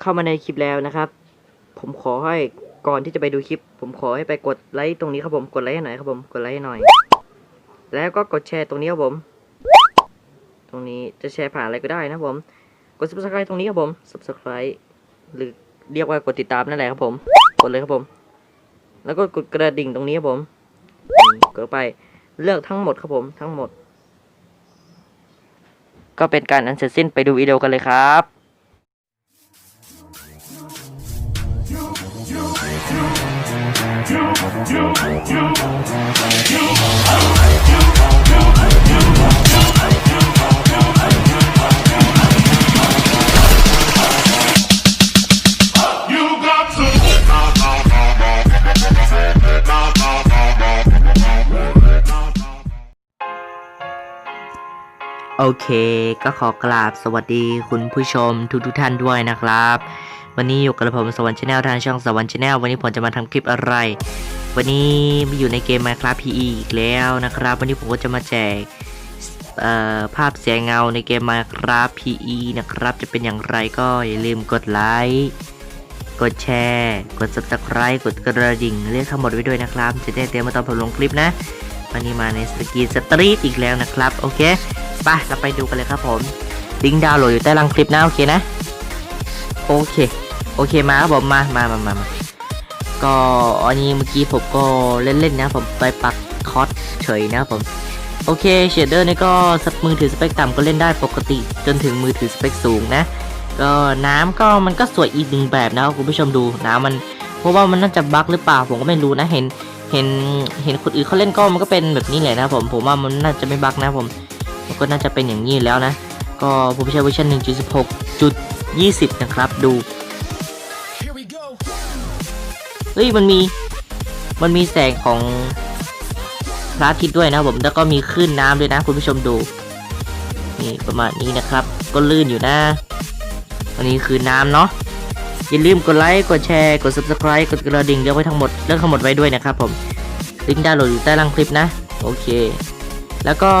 เข้ามาในคลิปแล้วนะครับ ผมขอให้ก่อนที่จะไปดูคลิป ผมขอให้ไปกดไลค์ตรงนี้ครับผมกดไลค์ให้หน่อยครับผมกดไลค์ให้หน่อย แล้วก็กดแชร์ตรงนี้ครับผม ตรงนี้จะแชร์ผ่านอะไรก็ได้นะครับผมกด subscribe ตรงนี้ครับผม subscribe หรือเรียกว่ากดติดตามนั่นแหละครับผม กดเลยครับผม แล้วก็กดกระดิ่งตรงนี้ครับผมกดไปเลือกทั้งหมดครับผมทั้งหมด ก็เป็นการอันเสร็จสิ้นไปดูวิดีโอกันเลยครับ โอเค ก็ขอกราบสวัสดีคุณผู้ชมทุกทุกท่านด้วยนะครับ วันนี้อยู่กับผมสวรรค์ชาแนลทางช่องสวรรค์ชาแนลวันนี้ผมจะมาทำคลิปอะไร วันนี้มาอยู่ในเกม Minecraft PE อีกแล้วนะครับ วันนี้ผมก็จะมาแจกภาพเสียงเงาในเกม Minecraft PE นะครับ จะเป็นอย่างไรก็อย่าลืมกดไลค์กดแชร์ กด subscribe กดกระดิ่งเรียกทั้งหมดไว้ด้วยนะครับ จะได้เตรียมมาตอนผมลงคลิปนะ วันนี้มาในสกีสตรีทอีกแล้วนะครับ โอเคไปเราไปดูกันเลยครับผมลิงก์ดาวน์โหลดอยู่ใต้ล่างคลิปนะ โอเคนะ โอเค โอเคมาครับผมมามามามามา ก็อันนี้เมื่อกี้ผมก็เล่นๆนะผมไปปักคอสเฉยนะผมโอเคเชดเดอร์นี่ก็สมือถือสเปคต่ำก็เล่นได้ปกติ จนถึงมือถือสเปคสูงนะ ก็น้ำก็มันก็สวยอีกหนึ่งแบบนะคุณผู้ชมดูน้ำมัน เพราะว่ามันน่าจะบั๊กหรือเปล่าผมก็ไม่รู้นะเห็นเห็นเห็นคนอื่นเขาเล่นก็มันก็เป็นแบบนี้แหละนะผมผมว่ามันน่าจะไม่บั๊กนะผมมันก็น่าจะเป็นอย่างนี้แล้วนะ ก็ผมใช้เวอร์ชัน1.16.20 นะครับดู เฮ้ยมันมี มันมีแสงของพระอาทิตย์ด้วยนะผมแล้วก็มีคลื่นน้ำด้วยนะคุณผู้ชมดู นี่ประมาณนี้นะครับ ก็ลื่นอยู่นะอันนี้คือน้ำเนาะอย่าลืมกดไลค์กดแชร์กด subscribe กดกระดิ่งเลือกไว้ทั้งหมดเลือกทั้งหมดไว้ด้วยนะครับผมลิงก์ดาวน์โหลดอยู่ใต้ล่างคลิปนะ โอเค แล้วก็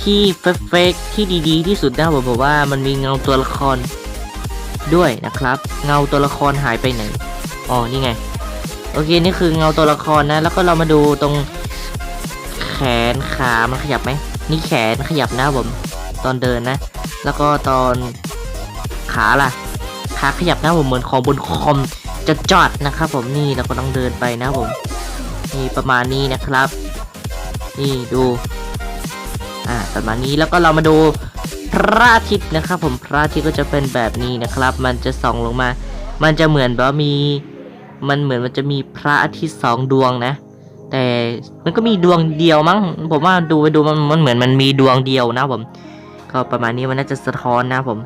ที่เฟกที่ดีๆ ที่สุดนะผมบอกว่ามันมีเงาตัวละครด้วยนะครับ เงาตัวละครหายไปไหน อ๋อนี่ไง โอเคนี่คือเงาตัวละครนะ แล้วก็เรามาดูตรงแขนขามันขยับไหมนี่แขนขยับนะผมตอนเดินนะ แล้วก็ตอนขาล่ะขาขยับนะผมเหมือนของบนคอมจะจอดนะครับผมนี่เราก็ต้องเดินไปนะผมนี่ประมาณนี้นะครับ นี่ดูอ่าประมาณนี้แล้วก็เรามาดูพระอาทิตย์นะครับผมพระอาทิตย์ก็จะเป็นแบบนี้นะครับ มันจะส่องลงมา มันจะเหมือนแบบว่ามี มันเหมือนมันจะมีพระอาทิตย์สองดวงนะ แต่มันก็มีดวงเดียวมั้งผมว่าดูไปดูมันมันเหมือนมันมีดวงเดียวนะผม ก็ประมาณนี้มันน่าจะสะท้อนนะผม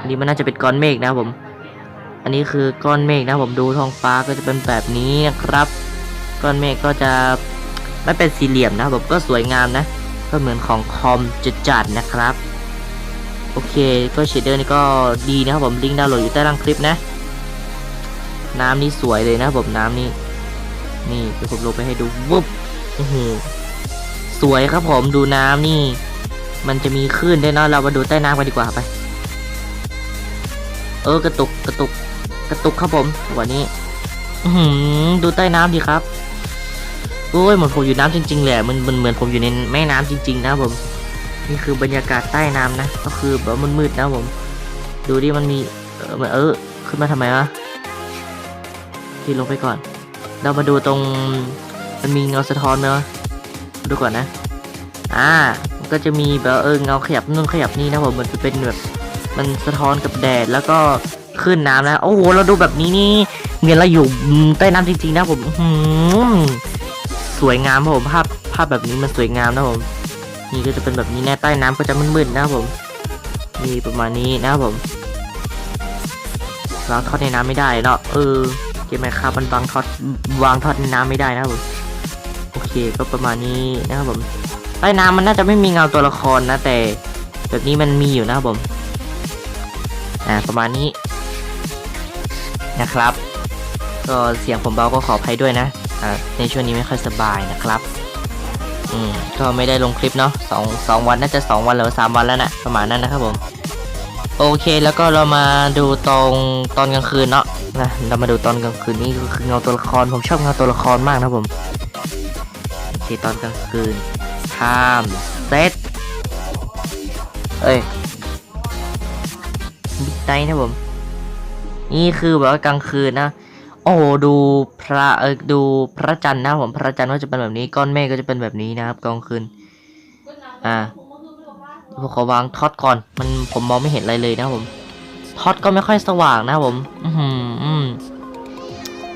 อันนี้มันน่าจะเป็นก้อนเมฆนะผม อันนี้คือก้อนเมฆนะผมดูท้องฟ้าก็จะเป็นแบบนี้นะครับ ก้อนเมฆก็จะไม่เป็นสี่เหลี่ยมนะผมก็สวยงามนะ ก็เหมือนของคอมจะจัดนะครับ โอเคก็เชดเดอร์นี่ก็ดีนะครับผมลิงก์ดาวน์โหลดอยู่ใต้ล่างคลิปนะ น้ำนี่สวยเลยนะผมน้ำนี่นี่เดี๋ยวผมลงไปให้ดูวุบโอ้โหสวยครับผมดูน้ำนี่ มันจะมีคลื่นด้วยเนาะเรามาดูใต้น้ำกันดีกว่าไป เออกระตุกกระตุกกระตุกครับผมวันนี้ อือดูใต้น้ำดีครับโอ้ยเหมือนผมอยู่น้ำจริงๆเละมันมันเหมือนผมอยู่ในแม่น้ำจริง ๆ นะผม นี่คือบรรยากาศใต้น้ำนะ ก็คือแบบมืดๆนะผม ดูดิมันมีเออเออขึ้นมาทำไมวะ ที่ลงไปก่อน เรามาดูตรงมันมีเงาสะท้อนไหมวะดูก่อนนะ อ่า มันก็จะมีแบบเออเงาขยับนู่นขยับนี่นะผมมันจะเป็นแบบมันสะท้อนกับแดดแล้วก็ขึ้นน้ำนะ โอ้โห เราดูแบบนี้นี่เหมือนเราอยู่ใต้น้ำจริงๆนะผมหือสวยงามผมภาพภาพแบบนี้มันสวยงามนะผมนี่ก็จะเป็นแบบนี้แน่ใต้น้ำก็จะมืดๆนะผมนี่ประมาณนี้นะผมวาทอดในน้ำไม่ได้เนาะเออ เกมไมครับมันวางทอดวางทอดนน้ำไม่ได้นะครับผมโอเคก็ประมาณนี้นะครับผมใต้น้ำมันน่าจะไม่มีเงาตัวละครนะ แต่แบบนี้มันมีอยู่นะครับผมอ่าประมาณนี้นะครับ ก็เสียงผมเบาก็ขออภัยด้วยนะอ่าในช่วงนี้ไม่ค่อยสบายนะครับอืมก็ไม่ได้ลงคลิปเนาะสองสองวันน่าจะสองวันหรือสามวันแล้วนะประมาณนั้นนะครับผม โอเคแล้วก็เรามาดูตรงตอนกลางคืนเนาะ นะเรามาดูตอนกลางคืนนี่ก็คือเงาตัวละครผมชอบเงาตัวละครมากนะผมโอเคตอนกลางคืน time set เอ้ยมิดไนนะผม นี่คือแบบว่ากลางคืนนะ โอ้ดูพระเออดูพระจันทร์นะผมพระจันทร์ก็จะเป็นแบบนี้ก้อนเมฆก็จะเป็นแบบนี้นะครับกลางคืน อ่าผมขอวางท็อตก่อน มันผมมองไม่เห็นอะไรเลยนะผม ท็อตก็ไม่ค่อยสว่างนะผม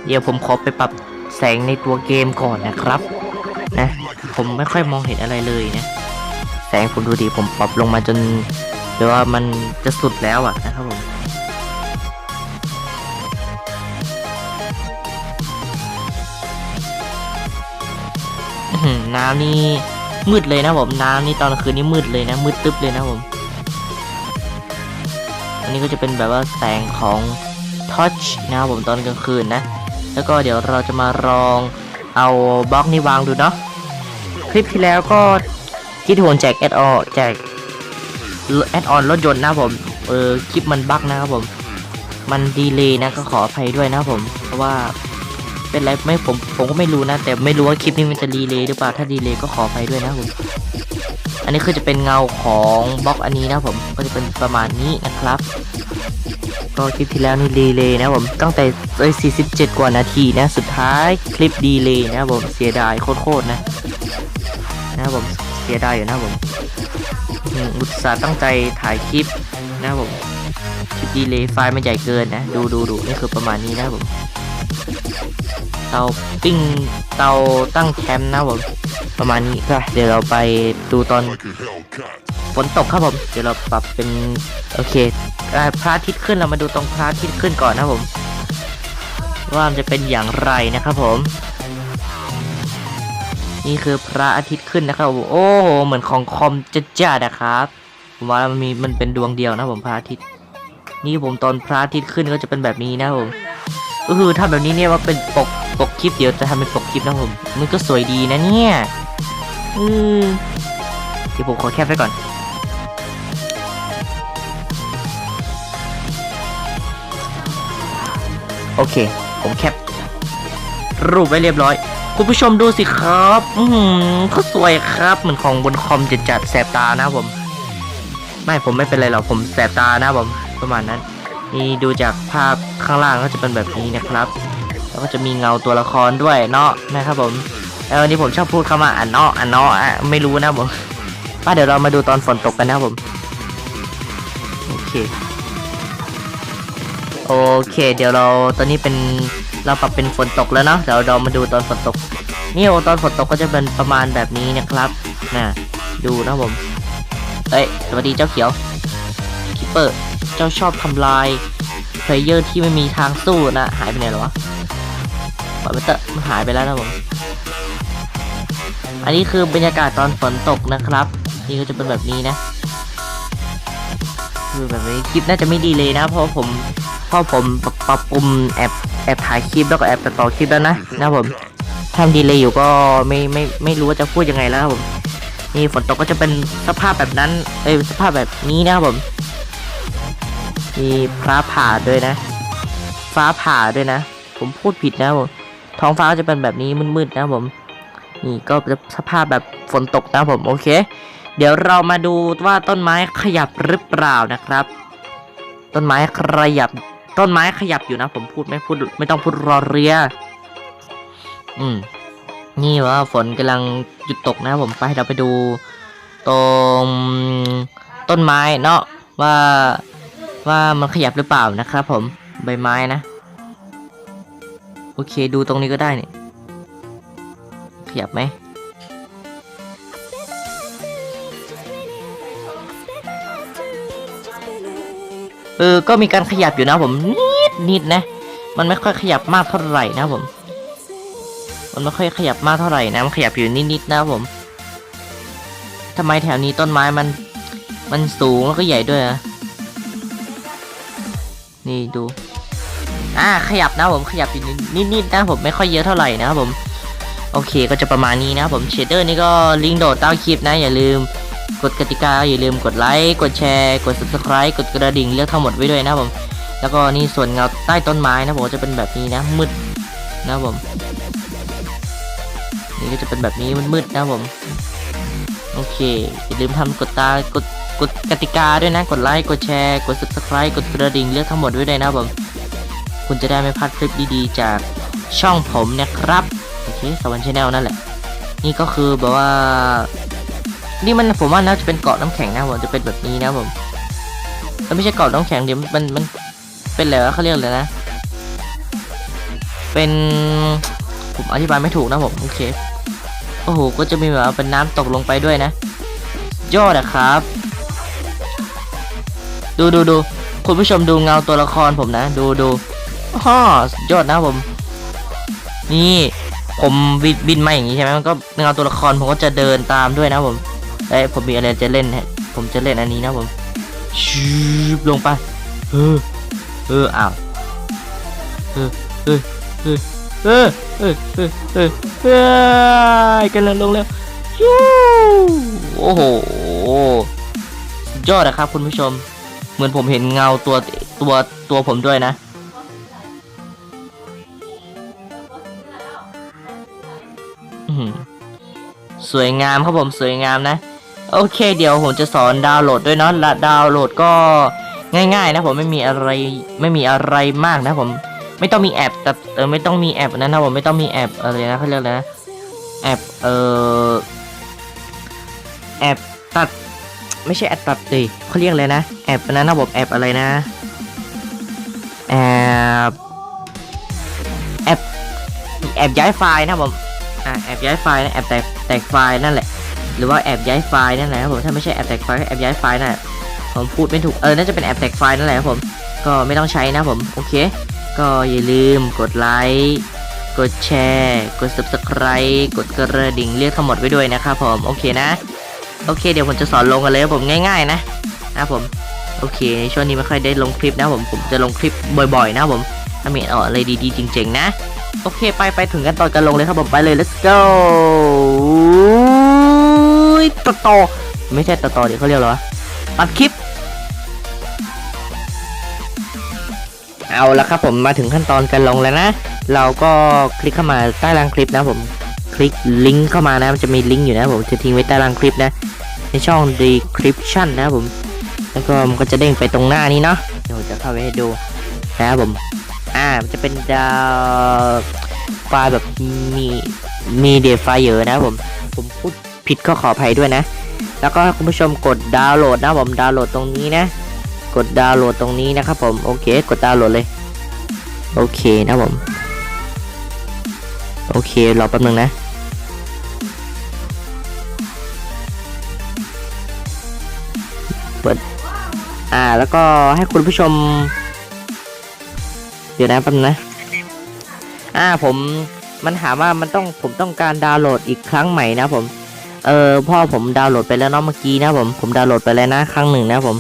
เดี๋ยวผมขอไปปรับแสงในตัวเกมก่อนนะครับ นะ ผมไม่ค่อยมองเห็นอะไรเลยนะ แสงผมดูดีผมปรับลงมาจนเดี๋ยวว่ามันจะสุดแล้วอะนะครับผมน้ำนี่มืดเลยนะผมน้ำนี่ตอนคืนนี่มืดเลยนะมืดตึ๊บเลยนะผม อันนี้ก็จะเป็นแบบว่าแสงของทอชนะครับผมตอนกลางคืนนะ แล้วก็เดี๋ยวเราจะมาลองเอาบล็อกนี้วางดูเนาะคลิปที่แล้วก็คิดโหนแจกแอดออแจกแอดออนรถยนต์นะผมเออคลิปมันบั๊กนะครับผม มันดีเลยนะก็ขออภัยด้วยนะครับผม เพราะว่าเป็นไรไม่ผมผมก็ไม่รู้นะ แต่ไม่รู้ว่าคลิปนี้มันจะรีเลย์หรือเปล่าถ้ารีเลย์ก็ขอไปด้วยนะผม อันนี้คือจะเป็นเงาของบล็อกอันนี้นะผมก็จะเป็นประมาณนี้นะครับ ก็คลิปที่แล้วนี่รีเลยนะผมตั้งแต่เอ้ย47 กว่านาทีนะสุดท้ายคลิปดีเลยนะผมเสียดายโคตรๆนะนะผมเสียดายอยู่นะผมอุตส่าห์ตั้งใจถ่ายคลิปนะผมคลิปดีเลยไฟล์มันใหญ่เกินนะ ดูดูดูนี่คือประมาณนี้นะผม เตาปิ้งเตาตั้งแคมป์นะผมประมาณนี้ก็เดี๋ยวเราไปดูตอน like a Hellcat. ฝนตกครับผม เดี๋ยวเราปรับเป็นโอเคอ่าพระอาทิตย์ขึ้นเรามาดูตรงพระอาทิตย์ขึ้นก่อนนะผม ว่ามันจะเป็นอย่างไรนะครับผม นี่คือพระอาทิตย์ขึ้นนะครับผมโอ้โหเหมือนของคอมจัดจ้านะครับผมว่ามันมีมันเป็นดวงเดียวนะผมพระอาทิตย์ นี่ผมตอนพระอาทิตย์ขึ้นก็จะเป็นแบบนี้นะผม ก็คือถ้าแบบนี้เนี่ยว่าเป็นปกปกคลิปเดี๋ยวจะทำเป็นปกคลิปนะผม มันก็สวยดีนะเนี่ยอือเดี๋ยวผมขอแคปไว้ก่อน โอเค ผมแคป รูปไว้เรียบร้อย คุณผู้ชมดูสิครับ อือหือเขาสวยครับ เหมือนของบนคอมจะจัดๆแสบตานะผม ไม่ผมไม่เป็นไรหรอกผมแสบตานะผม ประมาณนั้น นี่ดูจากภาพข้างล่างก็จะเป็นแบบนี้นะครับ แล้วก็จะมีเงาตัวละครด้วยเนาะนะครับผมแล้ววันนี้ผมชอบพูดคำว่าอันเนาะอันเนาะอะไม่รู้นะผมป้าเดี๋ยวเรามาดูตอนฝนตกกันนะผมโอเคโอเค เดี๋ยวเราตอนนี้เป็นเราปรับเป็นฝนตกแล้วเนาะเดี๋ยวเรามาดูตอนฝนตกนี่โอตอนฝนตกก็จะเป็นประมาณแบบนี้นะครับนะดูนะผมเอ้ยสวัสดีเจ้าเขียวคิปเปอร์ จ้าชอบทำลายเพลเยอร์ที่ไม่มีทางสู้นะหายไปไหนแล้วะปล่อยไปเตอะมันหายไปแล้วนะผม อันนี้คือบรรยากาศตอนฝนตกนะครับ นี่ก็จะเป็นแบบนี้นะคือแบบนี้คลิปน่าจะไม่ดีเลยนะ เพราะผมเพราะผมปรับปรับปรุงแอบแอบถ่ายคลิปแล้วก็แอบตัดต่อคลิปแล้วนะนะผมทำดีเลยอยู่ก็ไม่ไม่ไม่รู้ว่าจะพูดยังไงแล้วครับผมนี่ฝนตกก็จะเป็นสภาพแบบนั้นเอ้ยสภาพแบบนี้นะครับผม มีฟ้าผ่าด้วยนะ ฟ้าผ่าด้วยนะ ผมพูดผิดนะผมท้องฟ้าก็จะเป็นแบบนี้มืดๆนะผม นี่ก็จะสภาพแบบฝนตกนะผมโอเค เดี๋ยวเรามาดูว่าต้นไม้ขยับหรือเปล่านะครับ ต้นไม้ขยับ ต้นไม้ขยับอยู่นะ ผมพูดไม่พูดไม่ต้องพูดรอเรือ อืม นี่ว่าฝนกำลังหยุดตกนะผมไปเราไปดูตรงต้นไม้เนาะว่า ว่ามันขยับหรือเปล่านะครับผมใบไม้นะ โอเคดูตรงนี้ก็ได้เนี่ยขยับไหมเออ ก็มีการขยับอยู่นะผมนิดนิดนะ มันไม่ค่อยขยับมากเท่าไหร่นะผม มันไม่ค่อยขยับมากเท่าไหร่นะ มันขยับอยู่นิดนะครับผมทำไมแถวนี้ต้นไม้มัน มันสูงแล้วก็ใหญ่ด้วยอะ นี่ดู อ่าขยับนะผมขยับอยู่นิดๆนะผมไม่ค่อยเยอะเท่าไหร่นะครับผม โอเคก็จะประมาณนี้นะครับผมเชดเดอร์นี่ก็ลิงก์โดดใต้คลิปนะอย่าลืมกฎกติกาอย่าลืมกดไลค์กดแชร์ กด subscribe กดกระดิ่งเลือกทั้งหมดไว้ด้วยนะครับผม แล้วก็นี่ส่วนเงาใต้ต้นไม้นะผมจะเป็นแบบนี้นะมืดนะครับผมนี่ก็จะเป็นแบบนี้มืดๆนะครับผม โอเคอย่าลืมทำกดตากด กดกติกาด้วยนะ กดไลค์กดแชร์ กด subscribe กดกระดิ่งเลือกทั้งหมดไว้ด้วยนะครับผม คุณจะได้ไม่พลาดคลิปดีๆ จากช่องผมนะครับ โอเคสวรรค์ชาแนลนั่นแหละ นี่ก็คือแบบว่า นี่มันผมว่าน่าจะเป็นเกาะน้ำแข็งนะผมจะเป็นแบบนี้นะผมมันไม่ใช่เกาะน้ำแข็งเดี๋ยวมันมันเป็นอะไรวะเขาเรียกอะไรนะ เป็นผมอธิบายไม่ถูกนะผมโอเคโอ้โหก็จะมีแบบเป็นน้ำตกลงไปด้วยนะยอดอะครับ ดูดูดูคุณผู้ชมดูเงาตัวละครผมนะ ดูดูฮ่อยอดนะผม นี่ผมบินบินมาอย่างนี้ใช่ไหมมันก็เงาตัวละครผมก็จะเดินตามด้วยนะผมเอ้ยผมมีอะไรจะเล่นฮะผมจะเล่นอันนี้นะผมชืบลงไปเออเอออ้าวเออเออเออเออเออเออเออเออกำลังลงแล้วยูโอ้โหยอดนะครับคุณผู้ชม มือนผมเห็นเงาตัวตัวตัวผมด้วยนะ สวยงามครับผมสวยงามนะ โอเค เดี๋ยวผมจะสอนดาวน์โหลดด้วยเนาะละดาวน์โหลดก็ง่ายๆนะผมไม่มีอะไรไม่มีอะไรมากนะผมไม่ต้องมีแอปแต่เออไม่ต้องมีแอปนั้นนะผมไม่ต้องมีแอปอะไรนะเขาเรียกนะแอปเออแอปตัด ไม่ใช่แอปตัดดิเขาเรียกอะไรนะ แอปนั้นนะผมแอปอะไรนะ แอปแอปแอปย้ายไฟล์นะผมอะแอบย้ายไฟล์นะแอบแตกแตกไฟล์นั่นแหละ หรือว่าแอบย้ายไฟล์นั่นแหละครับผมถ้าไม่ใช่แอบแตกไฟล์ก็แอบย้ายไฟล์นั่นแหละผมพูดไม่ถูกเออน่าจะเป็นแอบแตกไฟล์นั่นแหละครับผมก็ไม่ต้องใช้นะผมโอเค ก็อย่าลืมกดไลค์กดแชร์ กด subscribe กดกระดิ่งเรียกทั้งหมดไว้ด้วยนะครับผม โอเคนะ โอเคเดี๋ยวผมจะสอนลงกันเลยครับผมง่าย ๆ นะนะผมโอเคในช่วงนี้ไม่ค่อยได้ลงคลิปนะผมผมจะลงคลิปบ่อย ๆ นะผมถ้ามีอะไรดีๆจริง ๆ นะ โอเคไปไปถึงกันตอนกันลงเลยครับผมไปเลย let's go ต่อต่อไม่ใช่ต่อต่อเดี๋ยวเขาเรียกอะไรวะตัดคลิป เอาละครับผมมาถึงขั้นตอนการลงแล้วนะ เราก็คลิกเข้ามาใต้ล่างคลิปนะผม คลิกลิงก์เข้ามานะมันจะมีลิงก์อยู่นะผมจะทิ้งไว้ใต้ล่างคลิปนะ ในช่อง description นะผม แล้วก็มันก็จะเด้งไปตรงหน้านี้เนาะเดี๋ยวจะเข้าไปให้ดูนะครับผม อ่ามันจะเป็นดาวไฟล์แบบมีมีเดียไฟเยอะนะผม ผมพูดผิดก็ขออภัยด้วยนะ แล้วก็คุณผู้ชมกดดาวน์โหลดนะผมดาวน์โหลดตรงนี้นะ กดดาวน์โหลดตรงนี้นะครับผมโอเค กดดาวน์โหลดเลยโอเคนะผม โอเค รอแป๊บนึงนะ อ่า แล้วก็ให้คุณผู้ชม เดี๋ยวนะแป๊บนะ อ่าผมมันถามว่ามันต้องผมต้องการดาวน์โหลดอีกครั้งใหม่นะผม เออพ่อผมดาวน์โหลดไปแล้วเนาะเมื่อกี้นะผมผมดาวน์โหลดไปแล้วนะครั้งหนึ่งนะผม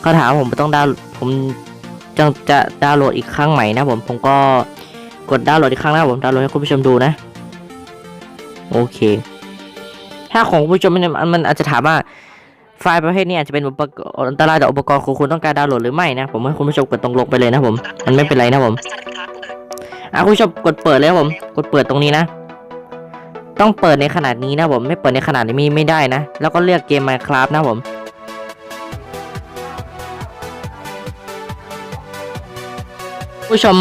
เขาถามผมต้องดาวผมจะจะดาวน์โหลดอีกครั้งใหม่นะผมผมก็กดดาวน์โหลดอีกครั้งนะผมดาวน์โหลดให้คุณผู้ชมดูนะ โอเค ถ้าของคุณผู้ชมมันมันอาจจะถามว่า ไฟล์ประเภทนี้อาจจะเป็นอุปกรณ์อันตรายต่ออุปกรณ์ของคุณต้องการดาวน์โหลดหรือไม่นะผมให้คุณผู้ชมกดตรงลงไปเลยนะผมมันไม่เป็นไรนะผมอะคุณผู้ชมกดเปิดเลยผมกดเปิดตรงนี้นะ ต้องเปิดในขนาดนี้นะผมไม่เปิดในขนาดนี้ไม่ได้นะ แล้วก็เลือกเกม Minecraft นะผมผู้ชม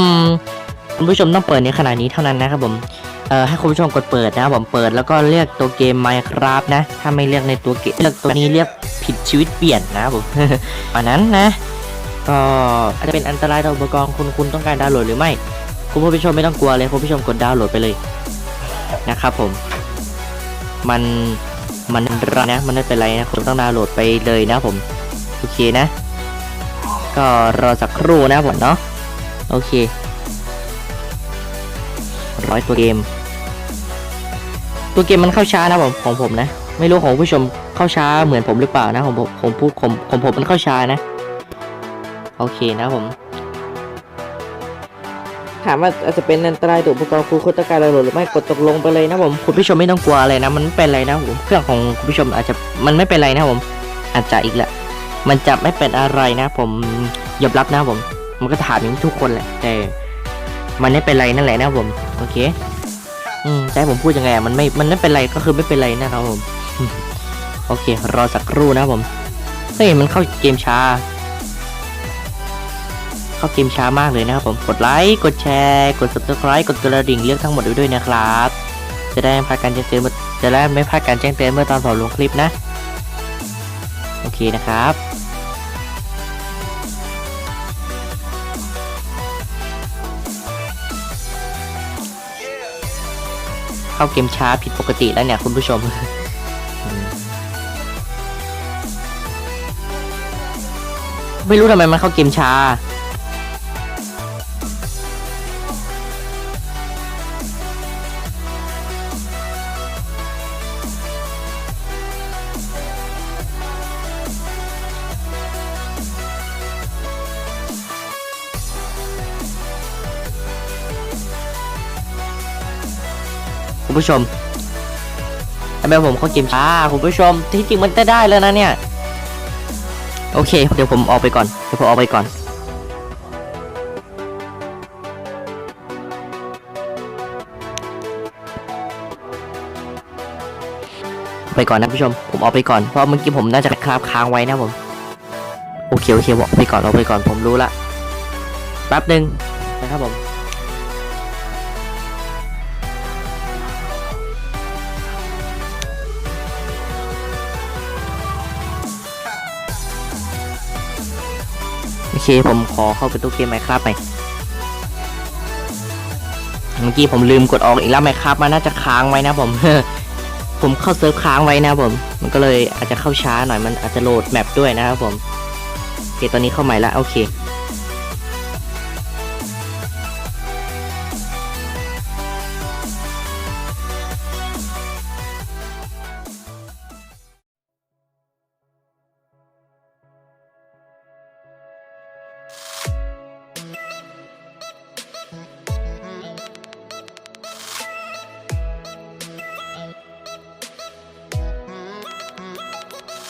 คุณผู้ชมต้องเปิดในขนาดนี้เท่านั้นนะครับผม เอ่อให้คุณผู้ชมกดเปิดนะผมเปิดแล้วก็เลือกตัวเกม Minecraft นะ ถ้าไม่เลือกในตัวเกมเลือกตัวนี้เรียกผิดชีวิตเปลี่ยนนะผมอันนั้นนะก็อาจจะเป็นอันตรายต่ออุปกรณ์คุณคุณต้องการดาวน์โหลดหรือไม่ คุณผู้ชมไม่ต้องกลัวเลยคุณผู้ชมกดดาวน์โหลดไปเลยนะครับผม มันมันรนะมันไม่เป็นไรนะคุณต้องดาวน์โหลดไปเลยนะผมโอเคนะ ก็รอสักครู่นะผมเนาะโอเคร้อยตัวเกม ตัวเกมมันเข้าช้านะผมของผมนะ ไม่รู้ของผู้ชมเข้าช้าเหมือนผมหรือเปล่านะของผมผมพูดผมของผมมันเข้าช้านะ โอเคนะผม ถามว่าอาจจะเป็นอันตรายต่ออุปกรณ์ครูคุณต้องการเราหรือไม่กดตกลงไปเลยนะผมคุณผู้ชมไม่ต้องกลัวอะไรนะ มันไม่เป็นไรนะผมเครื่องของคุณผู้ชมอาจจะมันไม่เป็นไรนะผม อาจจะอีกแหละมันจะไม่เป็นอะไรนะ ผมยอมรับนะผม มันก็ถามอย่างนี้ทุกคนแหละแต่ มันไม่เป็นไรนั่นแหละนะผม โอเค อืมแต่ผมพูดยังไงอะมันไม่ มันไม่เป็นไรก็คือไม่เป็นไรนะครับผม โอเค รอสักครู่นะผม เฮ้ย มันเข้าเกมช้า เข้าเกมช้ามากเลยนะครับผม กดไลค์ กดแชร์ กด subscribe กดกระดิ่งเลือกทั้งหมดไว้ด้วยนะครับ จะได้ไม่พลาดการแจ้งเตือนเมื่อจะได้ไม่พลาดการแจ้งเตือนเมื่อตอนผมลงคลิปนะ โอเคนะครับ เข้าเกมช้าผิดปกติแล้วเนี่ยคุณผู้ชมอืมไม่รู้ทำไมมันเข้าเกมช้า คุณผู้ชมทำไมผมเข้าเกมช้าคุณผู้ชม ที่จริงมันจะได้แล้วนะเนี่ย โอเค เดี๋ยวผมออกไปก่อน เดี๋ยวผมออกไปก่อนไปก่อนนะผู้ชม ผมออกไปก่อน เพราะเมื่อกี้ผมน่าจะคราบค้างไว้นะผม โอเคโอเคบอกไปก่อนออกไปก่อนผมรู้ละ แป๊บหนึ่งนะครับผม เคผมขอเข้าไปตู้เกมไมครับไปเมื่อกี้ผมลืมกดออกอีกแล้วไมครับมันน่าจะค้างไว้นะผมผมเข้าเซิร์ฟค้างไว้นะผม มันก็เลยอาจจะเข้าช้าหน่อยมันอาจจะโหลดแมปด้วยนะครับผมโอเคตอนนี้เข้าใหม่ละโอเค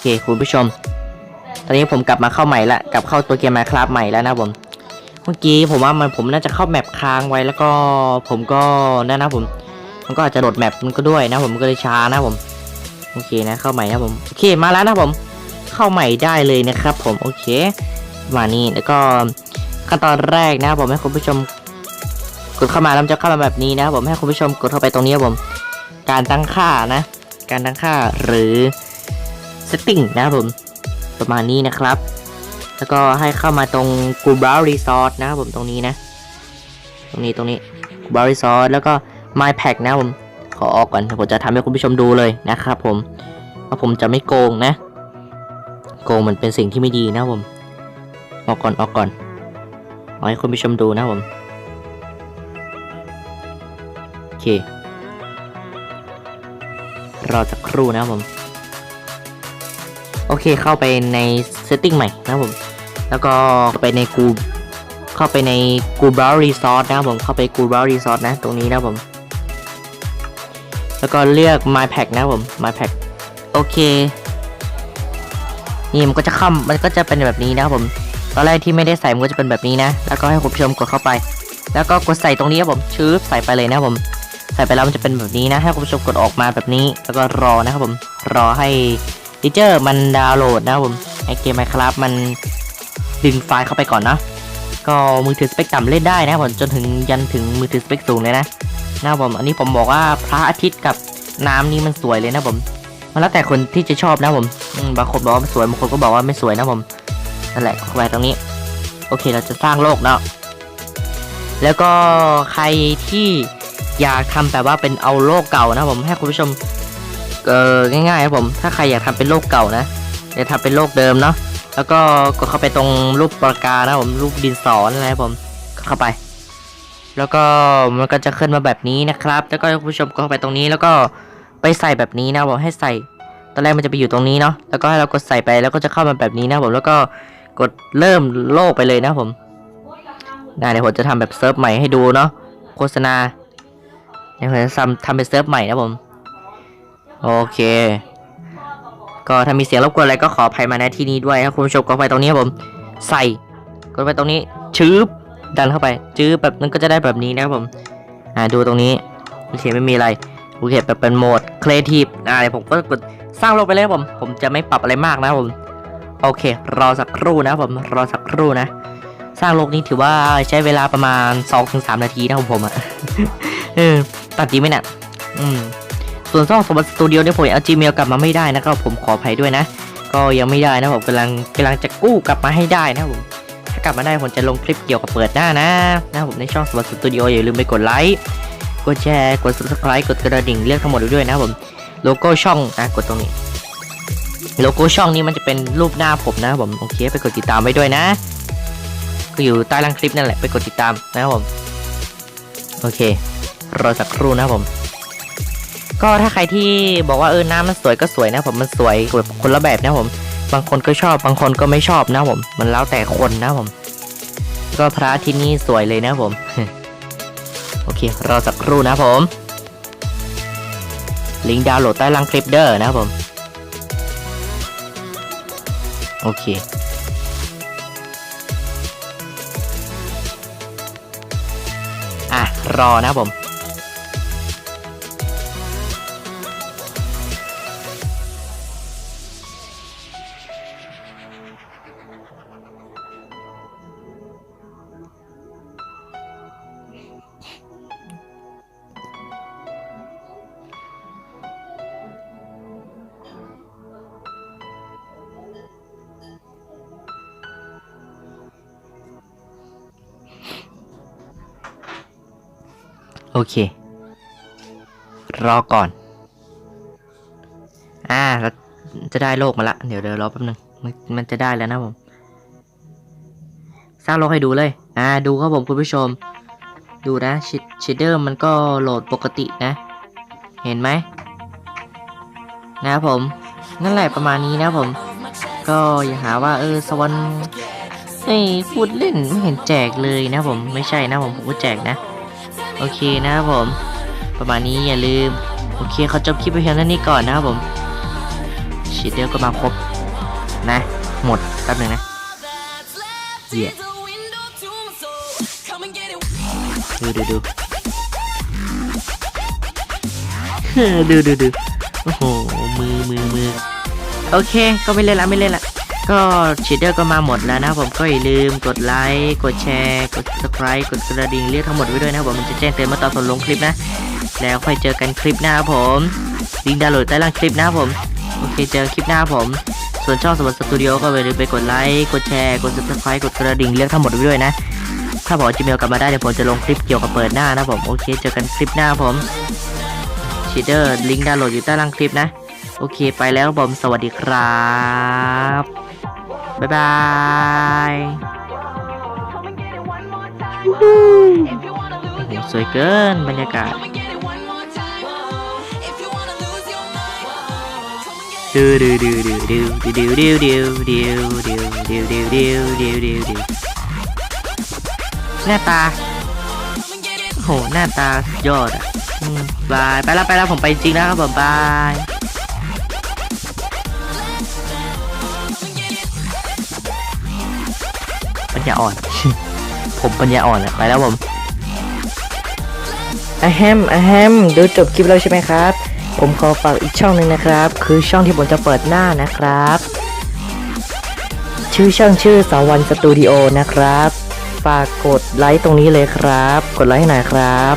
เคคุณผู้ชม ตอนนี้ผมกลับมาเข้าใหม่ละกลับเข้าตัวเกมมาคราฟใหม่แล้วนะผม เมื่อกี้ผมว่ามันผมน่าจะเข้าแมปค้างไว้แล้วก็ผมก็นั่นนะผม มันก็อาจจะโหลดแมปมันก็ด้วยนะผมก็เลยช้านะผม โอเคนะเข้าใหม่นะผม โอเคมาแล้วนะผม เข้าใหม่ได้เลยนะครับผม โอเค มานี่แล้วก็ขั้นตอนแรกนะผมให้คุณผู้ชมกดเข้ามาแล้วจะเข้ามาแบบนี้นะผมให้คุณผู้ชมกดเข้าไปตรงนี้ผม การตั้งค่านะ การตั้งค่าหรือ setting นะครับผม ประมาณนี้นะครับ แล้วก็ให้เข้ามาตรง g o o g l Resort นะครับผมตรงนี้นะ ตรงนี้ตรงนี้ g o o g l Resort แล้วก็ My Pack นะครับผมขอออกก่อนผมจะทำให้คุณผู้ชมดูเลยนะครับผมว่าผมจะไม่โกงนะ โกงมันเป็นสิ่งที่ไม่ดีนะครับผมออกก่อนออกก่อนเอาให้คุณผู้ชมดูนะครับผมโอเครอสักครู่นะครับผม เคเข้าไปใน setting ใหม่นะผม แล้วก็ไปในกูเข้าไปใน Google Resort นะผมเข้าไป Google Resort นะ ตรงนี้นะผม แล้วก็เลือก My Pack นะผม My Pack โอเค นี่มันก็จะเข้ามันก็จะเป็นแบบนี้นะครับผม ตอนแรกที่ไม่ได้ใส่มันก็จะเป็นแบบนี้นะ แล้วก็ให้คุณผู้ชมกดเข้าไป แล้วก็กดใส่ตรงนี้ครับผมชื้อใส่ไปเลยนะครับผม ใส่ไปแล้วมันจะเป็นแบบนี้นะ ให้คุณผู้ชมกดออกมาแบบนี้ แล้วก็รอนะครับผม รอให้ ฟีเจอร์มันดาวน์โหลดนะผมไอเกมไมครับมันดึงไฟล์เข้าไปก่อนนะก็มือถือสเปคต่ำเล่นได้นะผมจนถึงยันถึงมือถือสเปคสูงเลยนะนะผมอันนี้ผมบอกว่าพระอาทิตย์กับน้ำนี่มันสวยเลยนะผมมันแล้วแต่คนที่จะชอบนะผมบางคนบอกว่าสวยบางคนก็บอกว่าไม่สวยนะผมนั่นแหละเข้าไปตรงนี้ โอเคเราจะสร้างโลกเนาะแล้วก็ใครที่อยากทำแบบว่าเป็นเอาโลกเก่านะผมให้คุณผู้ชม เออง่ายๆครับผม ถ้าใครอยากทำเป็นโลกเก่านะอยากทำเป็นโลกเดิมเนาะแล้วก็กดเข้าไปตรงรูปปากกานะผมรูปดินสอนั่นะครับผมเข้าไป แล้วก็มันก็จะขึ้นมาแบบนี้นะครับ แล้วก็ผู้ชมก็เข้าไปตรงนี้แล้วก็ไปใส่แบบนี้นะผมให้ใส่ตอนแรกมันจะไปอยู่ตรงนี้เนาะแล้วก็ให้เรากดใส่ไปแล้วก็จะเข้ามาแบบนี้นะผมแล้วก็กดเริ่มโลกไปเลยนะผมนะเดี๋ยวผมจะทำแบบเซิร์ฟใหม่ให้ดูเนาะโฆษณาเดี๋ยวผมจะทำทำเป็นเซิร์ฟใหม่นะผม โอเค ก็ถ้ามีเสียงรบกวนอะไรก็ขออภัยมาในที่นี้ด้วยครับคุณผู้ชมก็ไปตรงนี้ครับผม ใส่กดไปตรงนี้ชืบดันเข้าไปจืบแบบนั้นก็จะได้แบบนี้นะครับผม อ่าดูตรงนี้โอเคไม่มีอะไรโอเคแบบเป็นโหมดครีเอทีฟอ่าเดี๋ยวผมก็กดสร้างโลกไปเลยครับผม ผมจะไม่ปรับอะไรมากนะครับผม โอเค รอสักครู่นะครับผมรอสักครู่นะ สร้างโลกนี้ถือว่าใช้เวลาประมาณ 2-3 นาทีนะครับผมอะตัดดีไหมเนี่ยอืม ส่วนช่องสมบัติสตูดิโอเนี่ยผมเอา Gmail กลับมาไม่ได้นะครับผมขออภัยด้วยนะ ก็ยังไม่ได้นะผมกำลังกำลังจะกู้กลับมาให้ได้นะผมถ้ากลับมาได้ผมจะลงคลิปเกี่ยวกับเปิดหน้านะนะผมในช่องสมบัติสตูดิโออย่าลืมไปกดไลค์กดแชร์กด subscribe กดกระดิ่งเรียกทั้งหมดด้วยนะผมโลโก้ช่องอะกดตรงนี้ โลโก้ช่องนี้มันจะเป็นรูปหน้าผมนะผมโอเคไปกดติดตามไว้ด้วยนะ ก็อยู่ใต้ล่างคลิปนั่นแหละไปกดติดตามนะครับผมโอเครอสักครู่นะผม ก็ถ้าใครที่บอกว่าเออน้ำมันสวยก็สวยนะผมมันสวยแบบคนละแบบนะผม บางคนก็ชอบบางคนก็ไม่ชอบนะผม มันแล้วแต่คนนะผม ก็พระที่นี่สวยเลยนะผม โอเครอสักครู่นะผม ลิงก์ดาวน์โหลดใต้ล่างคลิปเดอร์นะผม โอเคอะรอนะผม โอเค รอก่อน อ่าเราจะได้โลกมาละ เดี๋ยวเดี๋ยวรอแป๊บนึงมันมันจะได้แล้วนะผม สร้างโลกให้ดูเลย อ่า ดูครับผมคุณผู้ชม ดูนะชิชเดอร์มันก็โหลดปกตินะ เห็นไหมนะครับผม นั่นแหละประมาณนี้นะผม ก็อย่าหาว่าเออสวรรค์เฮ้พูดเล่นไม่เห็นแจกเลยนะผมไม่ใช่นะผมผมก็แจกนะ โอเคนะครับผม ประมาณนี้อย่าลืม โอเคเขาจบคลิปไปเพียงเท่านี้ก่อนนะครับผมชีเดอร์ก็มาครบนะ หมดแป๊บหนึ่งนะเหี้ยดูดูดูดูดูดูโอ้โหมือมือมือโอเค ก็ไม่เล่นละไม่เล่นละ ก็ชีเดอร์ก็มาหมดแล้วนะผมก็อย่าลืมกดไลค์กดแชร์กด subscribe กดกระดิ่งเรียกทั้งหมดไว้ด้วยนะผมมันจะแจ้งเตือนเมื่อตอนผมลงคลิปนะ แล้วค่อยเจอกันคลิปหน้าครับผมลิงก์ดาวน์โหลดใต้ล่างคลิปนะผมโอเคเจอกันคลิปหน้าผม ส่วนช่องสมบัติสตูดิโอก็อย่าลืมไปกดไลค์กดแชร์กด subscribe กดกระดิ่งเรียกทั้งหมดไว้ด้วยนะ ถ้าบอกจีเมลกลับมาได้เดี๋ยวผมจะลงคลิปเกี่ยวกับเปิดหน้านะผมโอเคเจอกันคลิปหน้าผมชีเดอร์ลิงก์ดาวน์โหลดอยู่ใต้ล่างคลิปนะ โอเคไปแล้วผมสวัสดีครับ บ๊ายบายโหสวยเกินบรรยากาศดูดูดูดูดูดูดูดูดูดูดูดูดูดูดูดูดูหน้าตาโหหน้าตายอดอะบาย ไปแล้วไปแล้วผมไปจริงแล้วครับบาย ปัญญาอ่อน ผมปัญญาอ่อนอะไปแล้วผมอะแฮมอะแฮมดูจบคลิปแล้วใช่ไหมครับ ผมขอฝากอีกช่องหนึ่งนะครับ คือช่องที่ผมจะเปิดหน้านะครับ ชื่อช่องชื่อสาวันสตูดิโอนะครับ ฝากกดไลค์ตรงนี้เลยครับ กดไลค์ให้หน่อยครับ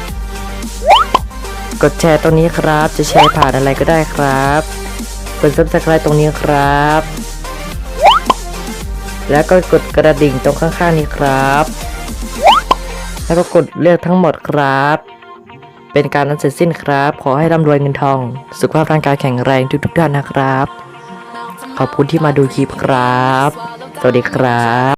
กดแชร์ตรงนี้ครับ จะแชร์ผ่านอะไรก็ได้ครับกด subscribe ตรงนี้ครับ แล้วก็กดกระดิ่งตรงข้างๆนี้ครับ แล้วก็กดเลือกทั้งหมดครับ เป็นการนั้นเสร็จสิ้นครับ ขอให้ร่ำรวยเงินทอง สุขภาพร่างกายแข็งแรงทุกๆท่านนะครับ ขอบคุณที่มาดูคลิปครับ สวัสดีครับ